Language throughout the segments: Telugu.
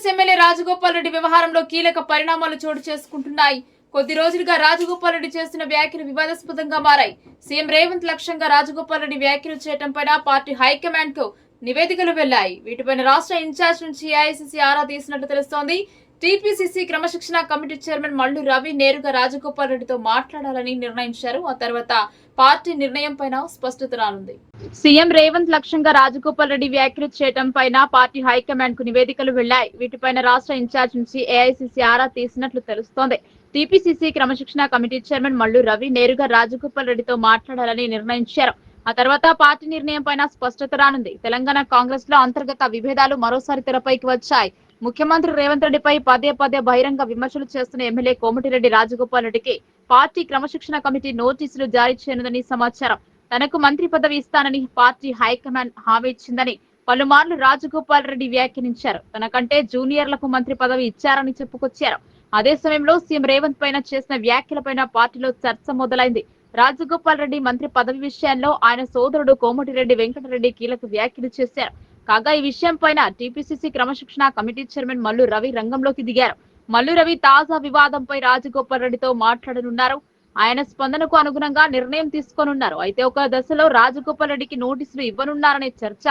కాంగ్రెస్ ఎమ్మెల్యే రాజగోపాల్ రెడ్డి వ్యవహారంలో కీలక పరిణామాలు చోటు చేసుకుంటున్నాయి. కొద్ది రోజులుగా రాజగోపాల్ రెడ్డి చేస్తున్న వ్యాఖ్యలు వివాదాస్పదంగా మారాయి. సీఎం రేవంత్ లక్ష్యంగా రాజగోపాల్ రెడ్డి వ్యాఖ్యలు చేయడం పైన పార్టీ హైకమాండ్కు నివేదికలు వెళ్ళాయి వీటిపైన రాష్ట్ర ఇన్ఛార్జ్ నుంచి ఏఐసిసి ఆరా తీసినట్టు తెలుస్తోంది. టీపీసీసీ క్రమశిక్షణ కమిటీ చైర్మన్ మల్లు రవి నేరుగా రాజగోపాల్ రెడ్డితో మాట్లాడాలని నిర్ణయించారు. ఆ తర్వాత పార్టీ నిర్ణయం పైన స్పష్టత రానుంది. సీఎం రేవంత్ లక్ష్యంగా రాజగోపాల్ రెడ్డి వ్యాఖ్యలు చేయడం పైన పార్టీ హైకమాండ్కు నివేదికలు వెళ్ళాయి వీటిపైన రాష్ట్ర ఇన్ఛార్జ్ నుంచి ఏఐసీసీ ఆరా తీసినట్లు తెలుస్తోంది. టీపీసీసీ క్రమశిక్షణ కమిటీ చైర్మన్ మల్లు రవి నేరుగా రాజగోపాల్ రెడ్డితో మాట్లాడాలని నిర్ణయించారు. ఆ తర్వాత పార్టీ నిర్ణయం పైన స్పష్టత రానుంది. తెలంగాణ కాంగ్రెస్లో అంతర్గత విభేదాలు మరోసారి తెరపైకి వచ్చాయి. ముఖ్యమంత్రి రేవంత్ రెడ్డిపై పదే పదే బహిరంగ విమర్శలు చేస్తున్న ఎమ్మెల్యే కోమటిరెడ్డి రాజగోపాల్ రెడ్డికి పార్టీ క్రమశిక్షణ కమిటీ నోటీసులు జారీ చేయనుందని సమాచారం. తనకు మంత్రి పదవి ఇస్తానని పార్టీ హైకమాండ్ హామీ ఇచ్చిందని పలుమార్లు రాజగోపాల్ రెడ్డి వ్యాఖ్యానించారు. తనకంటే జూనియర్లకు మంత్రి పదవి ఇచ్చారని చెప్పుకొచ్చారు. అదే సమయంలో సీఎం రేవంత్ పైన చేసిన వ్యాఖ్యలపైన పార్టీలో చర్చ మొదలైంది. రాజగోపాల్ రెడ్డి మంత్రి పదవి విషయంలో ఆయన సోదరుడు కోమటిరెడ్డి వెంకటరెడ్డి కీలక వ్యాఖ్యలు చేశారు. కాగా ఈ విషయం పైన టీపీసీసీ క్రమశిక్షణ కమిటీ చైర్మన్ మల్లు రవి రంగంలోకి దిగారు. మల్లు రవి తాజా వివాదంపై రాజగోపాల్ రెడ్డితో మాట్లాడనున్నారు. ఆయన స్పందనకు అనుగుణంగా నిర్ణయం తీసుకోనున్నారు. అయితే ఒక దశలో రాజగోపాల్ రెడ్డికి నోటీసులు ఇవ్వనున్నారనే చర్చ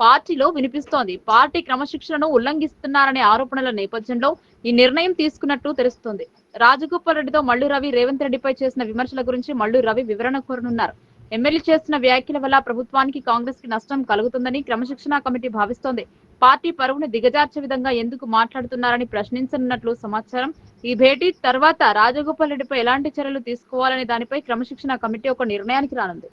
పార్టీలో వినిపిస్తోంది. పార్టీ క్రమశిక్షణను ఉల్లంఘిస్తున్నారనే ఆరోపణల నేపథ్యంలో ఈ నిర్ణయం తీసుకున్నట్టు తెలుస్తోంది. రాజగోపాల్ రెడ్డితో మల్లు రవి రేవంత్ రెడ్డిపై చేసిన విమర్శల గురించి మల్లు రవి వివరణ కోరనున్నారు. ఎమ్మెల్యే చేస్తున్న వ్యాఖ్యల వల్ల ప్రభుత్వానికి కాంగ్రెస్కి నష్టం కలుగుతుందని క్రమశిక్షణ కమిటీ భావిస్తోంది. పార్టీ పరువును దిగజార్చే విధంగా ఎందుకు మాట్లాడుతున్నారని ప్రశ్నించనున్నట్లు సమాచారం. ఈ భేటీ తర్వాత రాజగోపాల్ రెడ్డిపై ఎలాంటి చర్యలు తీసుకోవాలనే దానిపై క్రమశిక్షణ కమిటీ ఒక నిర్ణయానికి రానుంది.